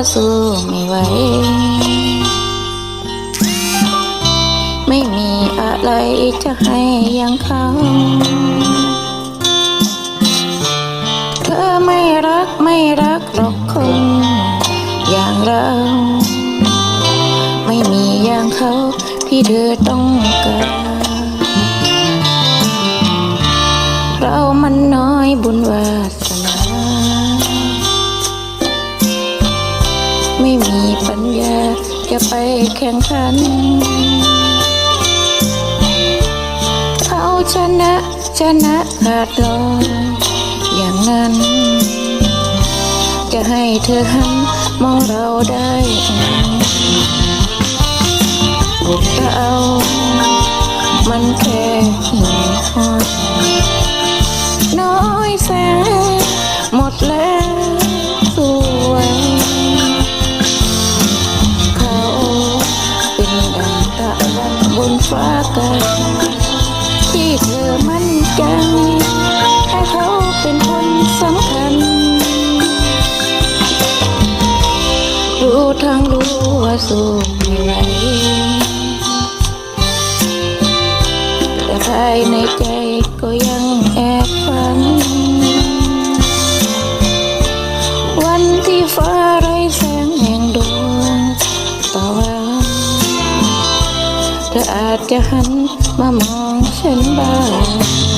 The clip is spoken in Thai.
ไม่ไหว ไม่มีอะไรจะให้ยังเขาเธอไม่รักไม่รักหรอกคนอย่างเรา ไม่มีอย่างเขาที่เธอต้องการเรามันน้อยบุญวาส ไม่มีปัญญาจะไปแข่งขัน เขาชนะชนะขาดลอยอย่างนั้น จะให้เธอหันมองเราได้บุกเรามันแค่หินหอดน้อยแสนหมดแล้ว ที่เธอมั่นใจให้เขาเป็นคนสำคัญ รู้ทั้งรู้ว่าสู้ไม่ไหวแต่ภายในใจก็ยังแอบฝัน วันที่ฟ้าไร้แสงแห่งดวงตะวัน เธออาจจะหันมามองฉันบ้าง